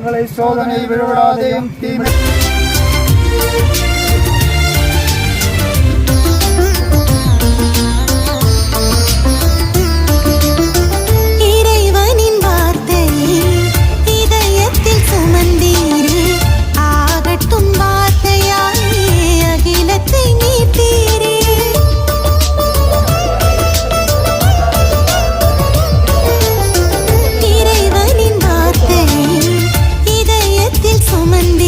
விளைப்புக்கொள்ளும் எங்களை சோதனையில் விழுவிடாதையும் தீமை woman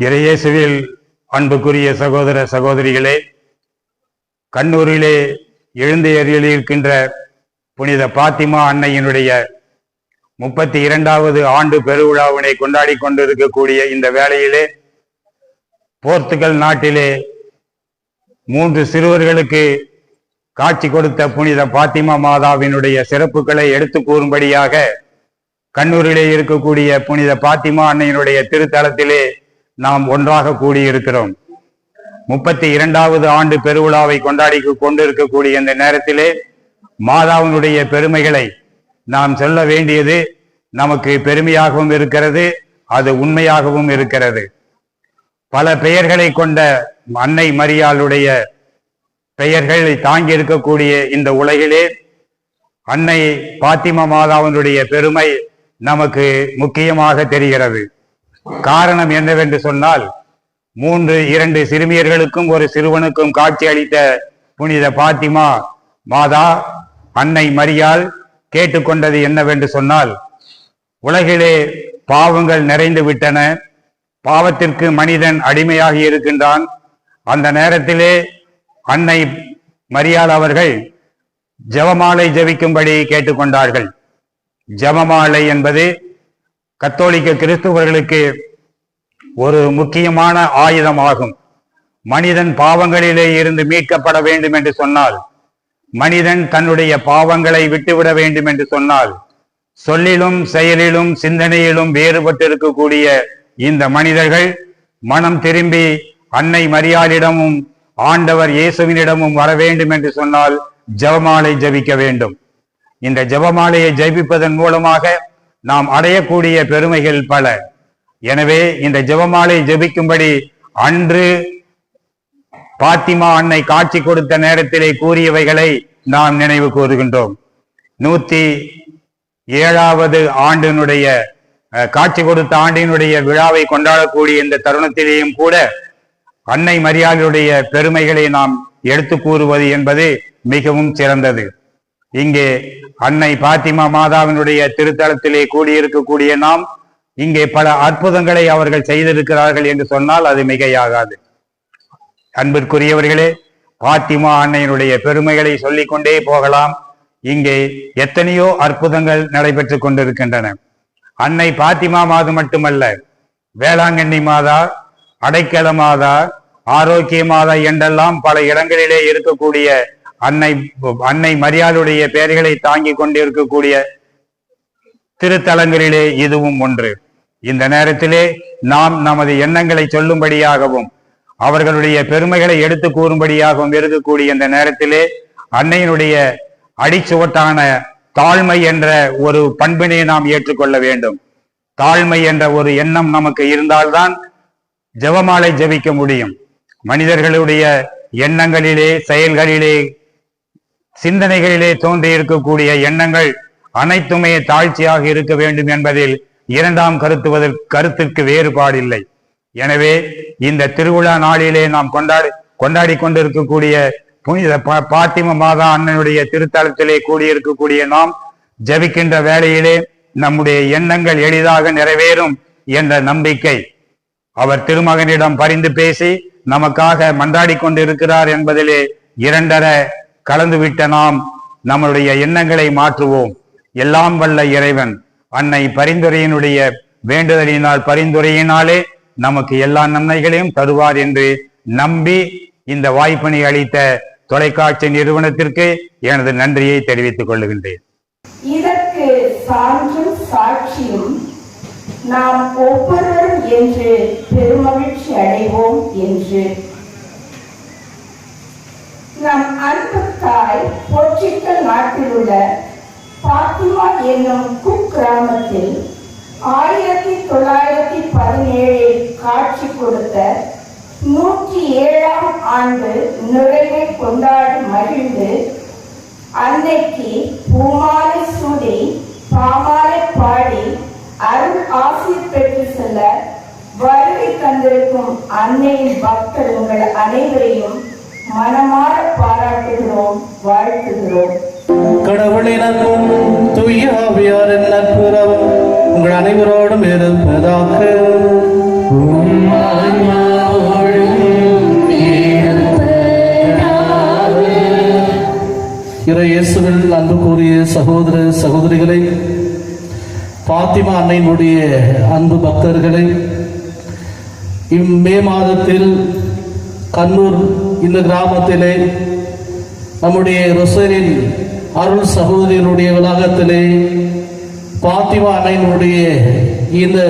இறையேசுவில் அன்புக்குரிய சகோதர சகோதரிகளே கண்ணூரிலே எழுந்தேறியிருக்கின்ற புனித பாத்திமா அன்னையினுடைய முப்பத்தி இரண்டாவது ஆண்டு பெருவிழாவினை கொண்டாடி கொண்டிருக்கக்கூடிய இந்த வேளையிலே போர்த்துகல் நாட்டிலே மூன்று சிறுவர்களுக்கு காட்சி கொடுத்த புனித பாத்திமா மாதாவினுடைய சிறப்புகளை எடுத்து கூறும்படியாக கண்ணூரிலே இருக்கக்கூடிய புனித பாத்திமா அன்னையினுடைய திருத்தலத்திலே நாம் ஒன்றாக கூடியிருக்கிறோம். முப்பத்தி இரண்டாவது ஆண்டு பெருவிழாவை கொண்டாடி கொண்டிருக்கக்கூடிய இந்த நேரத்திலே மாதாவினுடைய பெருமைகளை நாம் சொல்ல வேண்டியது நமக்கு பெருமையாகவும் இருக்கிறது அது உண்மையாகவும் இருக்கிறது. பல பெயர்களை கொண்ட அன்னை மரியாளுடைய பெயர்களை தாங்கி இருக்கக்கூடிய இந்த உலகிலே அன்னை பாத்திமா மாதாவினுடைய பெருமை நமக்கு முக்கியமாக தெரிகிறது. காரணம் என்னவென்று சொன்னால் மூன்று இரண்டு சிறுமியர்களுக்கும் ஒரு சிறுவனுக்கும் காட்சி அளித்த புனித பாத்திமா மாதா அன்னை மரியால் கேட்டுக்கொண்டது என்னவென்று சொன்னால் உலகிலே பாவங்கள் நிறைந்து விட்டன. பாவத்திற்கு மனிதன் அடிமையாகி இருக்கின்றான். அந்த நேரத்திலே அன்னை மரியாள் அவர்கள் ஜெபமாலை ஜபிக்கும்படி கேட்டுக்கொண்டார்கள். ஜெபமாலை என்பது கத்தோலிக்க கிறிஸ்துவர்களுக்கு ஒரு முக்கியமான ஆயுதமாகும். மனிதன் பாவங்களிலே இருந்து மீட்கப்பட வேண்டும் என்று சொன்னால் மனிதன் தன்னுடைய பாவங்களை விட்டுவிட வேண்டும் என்று சொன்னால் சொல்லிலும் செயலிலும் சிந்தனையிலும் வேறுபட்டிருக்கக்கூடிய இந்த மனிதர்கள் மனம் திரும்பி அன்னை மரியாளிடமும் ஆண்டவர் இயேசுவினிடமும் வர வேண்டும் என்று சொன்னால் ஜெபமாலை ஜெபிக்க வேண்டும். இந்த ஜெபமாலையை ஜெபிப்பதன் மூலமாக நாம் அடையக்கூடிய பெருமைகள் பல. எனவே இந்த ஜெபமாலை ஜெபிக்கும்படி அன்று பாத்திமா அன்னை காட்சி கொடுத்த நேரத்திலே கூறியவைகளை நாம் நினைவு கூறுகின்றோம். நூத்தி ஏழாவது ஆண்டினுடைய அஹ், காட்சி கொடுத்த ஆண்டினுடைய விழாவை கொண்டாடக்கூடிய இந்த தருணத்திலேயும் கூட அன்னை மரியாதையுடைய பெருமைகளை நாம் எடுத்து கூறுவது என்பது மிகவும் சிறந்தது. இங்கே அன்னை பாத்திமா மாதாவினுடைய திருத்தலத்திலே கூடியிருக்கக்கூடிய நாம் இங்கே பல அற்புதங்களை அவர்கள் செய்திருக்கிறார்கள் என்று சொன்னால் அது மிகையாகாது. அன்பிற்குரியவர்களே பாத்திமா அன்னையினுடைய பெருமைகளை சொல்லிக் கொண்டே போகலாம். இங்கே எத்தனையோ அற்புதங்கள் நடைபெற்று கொண்டிருக்கின்றன. அன்னை பாத்திமா மாது மட்டுமல்ல வேளாங்கண்ணி மாதா அடைக்கல மாதா ஆரோக்கிய மாதா என்றெல்லாம் பல இடங்களிலே இருக்கக்கூடிய அன்னை அன்னை மரியாளுடைய பெயர்களை தாங்கி கொண்டிருக்கக்கூடிய திருத்தலங்களிலே இதுவும் ஒன்று. இந்த நேரத்திலே நாம் நமது எண்ணங்களை சொல்லும்படியாகவும் அவர்களுடைய பெருமைகளை எடுத்து கூறும்படியாகவும் இருக்கக்கூடிய இந்த நேரத்திலே அன்னையினுடைய அடிச்சுவட்டான தாழ்மை என்ற ஒரு பண்பினை நாம் ஏற்றுக்கொள்ள வேண்டும். தாழ்மை என்ற ஒரு எண்ணம் நமக்கு இருந்தால்தான் ஜெபமாலை ஜெபிக்க முடியும். மனிதர்களுடைய எண்ணங்களிலே செயல்களிலே சிந்தனைகளிலே தோன்றி இருக்கக்கூடிய எண்ணங்கள் அனைத்துமே தாழ்ச்சியாக இருக்க வேண்டும் என்பதில் இரண்டாம் கருத்துவதற்கு கருத்திற்கு வேறுபாடில்லை. எனவே இந்த திருவிழா நாளிலே நாம் கொண்டாடி கொண்டாடி கொண்டிருக்கக்கூடிய புனித பா- பாத்திம மாதா அண்ணனுடைய திருத்தலத்திலே கூடியிருக்கக்கூடிய நாம் ஜெபிக்கின்ற வேளையிலே நம்முடைய எண்ணங்கள் எளிதாக நிறைவேறும் என்ற நம்பிக்கை. அவர் திருமகனிடம் பரிந்து பேசி நமக்காக மன்றாடி கொண்டிருக்கிறார் என்பதிலே இரண்டர கலந்துவிட்ட நாம் நம்முடைய எண்ணங்களை மாற்றுவோம். எல்லாம் வல்ல இறைவன் அன்னை பரிந்துரையினுடைய வேண்டுதலினால் பரிந்துரையினாலே நமக்கு எல்லா நன்மைகளையும் தருவார் என்று நம்பி இந்த வாய்ப்பினை அளித்த தொலைக்காட்சி நிறுவனத்திற்கு எனது நன்றியை தெரிவித்துக் கொள்கின்றேன். இதற்கு சான்றும் சாட்சியும் நாம் ஒவ்வொருவரும் என்று பெருமகிழ்ச்சி அடைவோம் என்று நம் அன்பு தாய் போர்ச்சுக்கல் நாட்டில் உள்ள பாத்திமா என்னும் குக்கிராமத்தில் ஆயிரத்தி தொள்ளாயிரத்தி பதினேழில் காட்சி கொடுத்த நூற்றி ஏழாம் ஆண்டு நிறைவை கொண்டாடி மகிழ்ந்து அன்னைக்கு பூமாலை சூடி பாமாலை பாடி அருள் ஆசி பெற்று செல்ல வருகை தந்திருக்கும் அன்னையின் பக்தர் உங்கள் அனைவரையும் மனமாற பாராட்டுகிறோம் வாழ்த்துகிறோம். கடவுளின் அன்பும் தூய ஆவியாரின் நட்புறவும் உங்கள் அனைவரோடும் இருப்பதாக. இறையேசுவில் அன்பு கூறிய சகோதர சகோதரிகளை பாத்திமா அன்னையினுடைய அன்பு பக்தர்களை இம்மே மாதத்தில் கண்ணூர் இந்த கிராமத்திலே நம்முடைய ரொசரின் அருள் சகோதரியனுடைய வளாகத்திலே பாத்திமா அன்னையினுடைய இந்த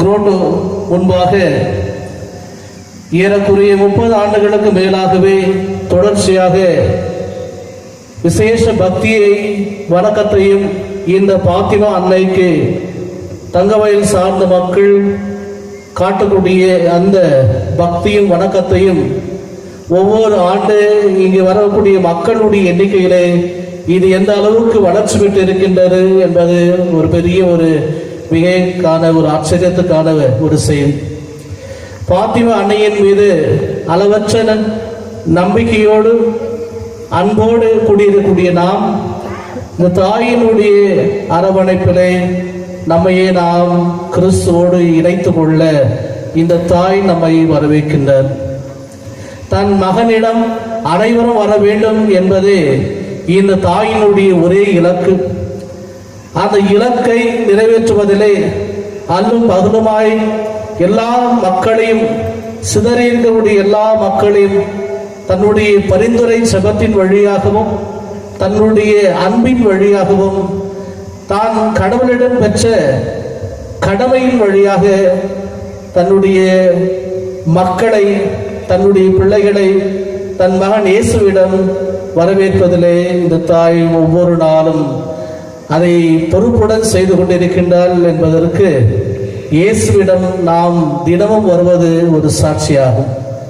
குரோட்டோ முன்பாக ஏறக்குறைய முப்பது ஆண்டுகளுக்கு மேலாகவே தொடர்ச்சியாக விசேஷ பக்தியை வணக்கத்தையும் இந்த பாத்திமா அன்னைக்கு தங்கவயல் சார்ந்த மக்கள் காட்டக்கூடிய அந்த பக்தியும் வணக்கத்தையும் ஒவ்வொரு ஆண்டு இங்கு வரக்கூடிய மக்களுடைய எண்ணிக்கையிலே இது எந்த அளவுக்கு வளர்ச்சி பெற்று இருக்கின்றது என்பது ஒரு பெரிய ஒரு மிகைக்கான ஒரு ஆச்சரியத்துக்கான ஒரு செயல். பாத்திமா அன்னையின் மீது அளவற்ற நம்பிக்கையோடு அன்போடு கூடியிருக்கக்கூடிய நாம் இந்த தாயினுடைய அரவணைப்பிலே நம்மையே நாம் கிறிஸ்துவோடு இணைத்து கொள்ள இந்த தாய் நம்மை வரவேற்கின்றார். தன் மகனிடம் அனைவரும் வர வேண்டும் என்பது இந்த தாயினுடைய ஒரே இலக்கு. அந்த இலக்கை நிறைவேற்றுவதிலே அல்லும் பகலுமாய் எல்லா மக்களையும் சிதறியிருக்கக்கூடிய எல்லா மக்களையும் தன்னுடைய பரிந்துரை செபத்தின் வழியாகவும் தன்னுடைய அன்பின் வழியாகவும் தான் கடவுளிடம் பெற்ற கடமையின் வழியாக தன்னுடைய மக்களை தன்னுடைய பிள்ளைகளை தன் மகன் இயேசுவிடம் வரவேற்பதிலே இந்த தாய் ஒவ்வொரு நாளும் அதை பொறுப்புடன் செய்து கொண்டிருக்கின்றாள் என்பதற்கு இயேசுவிடம் நாம் தினமும் வருவது ஒரு சாட்சியாகும்.